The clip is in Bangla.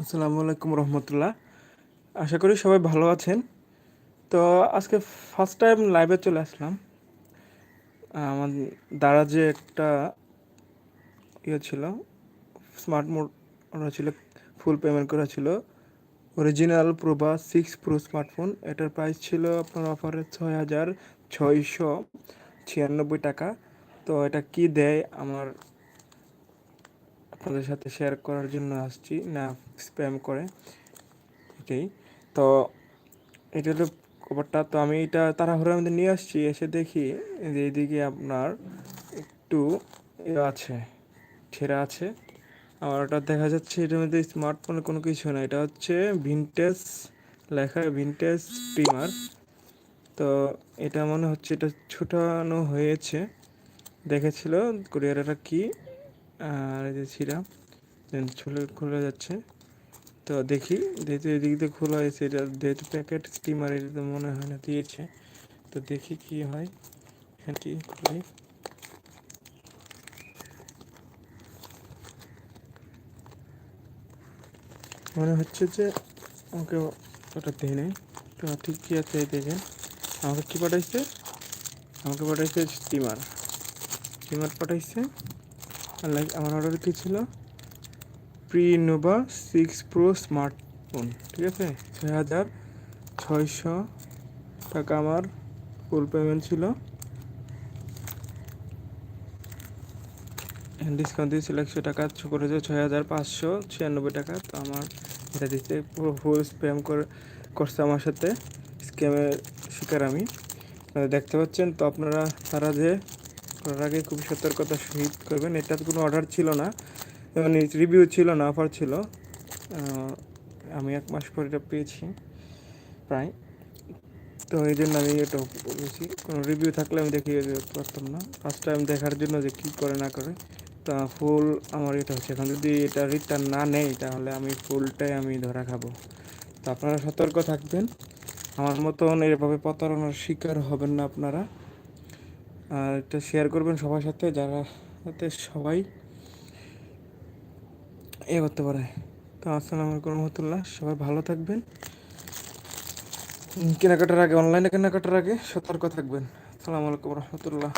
আসসালামু আলাইকুম রহমতুল্লাহ। আশা করি সবাই ভালো আছেন। তো আজকে ফার্স্ট টাইম লাইভে চলে আসলাম। আমার দ্বারা যে একটা ইয়ে ছিল স্মার্ট মোড ওরা ছিল ফুল পেমেন্ট করা ছিল। অরিজিনাল প্রোবা সিক্স প্রো স্মার্টফোন এটার প্রাইস ছিল আপনার অফারে ছয় হাজার ছয়শো ছিয়ানব্বই টাকা। তো এটা কি দেয়? আমার আপনাদের সাথে শেয়ার করার জন্য আসছি। না স্প্যাম করে। এটাই। তো এটা হলো কভারটা তো আমি এটা তাড়াহুড়োর মধ্যে নিয়ে আসছি। এসে দেখি যে এইদিকে আপনার একটু আছে, ছেঁড়া আছে। আর ওটা দেখা যাচ্ছে এটার মধ্যে স্মার্টফোনে কোনো কিছু না। এটা হচ্ছে ভিনটেজ লেখা ভিনটেজ স্টিমার তো এটা মনে হচ্ছে এটা ছোটানো হয়েছে। দেখেছিল কোরিয়ার এটা কি আর এই যে ছিঁড়া ছুলে খুলে যাচ্ছে। তো দেখি, যেহেতু এদিক দিয়ে খোলা হয়েছে, এটা যেহেতু প্যাকেট স্টিমার এটা তো মনে হয় না দিয়েছে। তো দেখি কি হয় এখানটি খুলি মনে হচ্ছে যে আমাকে ওটা দেয় নাই। তো ঠিক কী আছে এই দেখেন, আমাকে কী পাঠাইছে? আমাকে পাঠাইছে স্টিমার স্টিমার পাঠাইছে আর লাইক আমার অর্ডার কী ছিল? প্রি ইনোভা সিক্স প্রো স্মার্টফোন ঠিক আছে? ছয় হাজার ছয়শো টাকা আমার ফুল পেমেন্ট ছিল। ডিসকাউন্ট দিয়েছিল একশো টাকা করেছে ছয় হাজার পাঁচশো ছিয়ানব্বই টাকা। তো আমার এটা দিতে পুরো ফুল স্প্যাম করে, করছে আমার সাথে। স্ক্যামের শিকার আমি। দেখতে পাচ্ছেন তো আপনারা, তারা যে করার আগে খুব সতর্কতার সহিত করবেন। এটার কোনো অর্ডার ছিল না। মানে রিভিউ ছিল না অফার ছিল। আমি এক মাস পর এটা পেয়েছি, প্রায়। তো এই জন্য আমি এটা বলেছি। কোনো রিভিউ থাকলে আমি দিতে পারতাম না। ফার্স্ট টাইম দেখার জন্য যে কী করে না করে। তা ফুল আমার এটা হচ্ছে। এখন যদি এটা রিটার্ন না নেই, তাহলে আমি ফুলটাই আমি ধরা খাব। তো আপনারা সতর্ক থাকবেন। আমার মতন এভাবে প্রতারণার শিকার হবেন না আপনারা। আর এটা শেয়ার করবেন সবার সাথে, যারা যাতে সবাই এ করতে পারে। তো আসসালাম আলাইকুম রহমতুল্লাহ, সবাই ভালো থাকবেন। কেনাকাটার আগে অনলাইনে কেনাকাটার আগে সতর্ক থাকবেন। আসসালামু আলাইকুম রহমতুল্লাহ।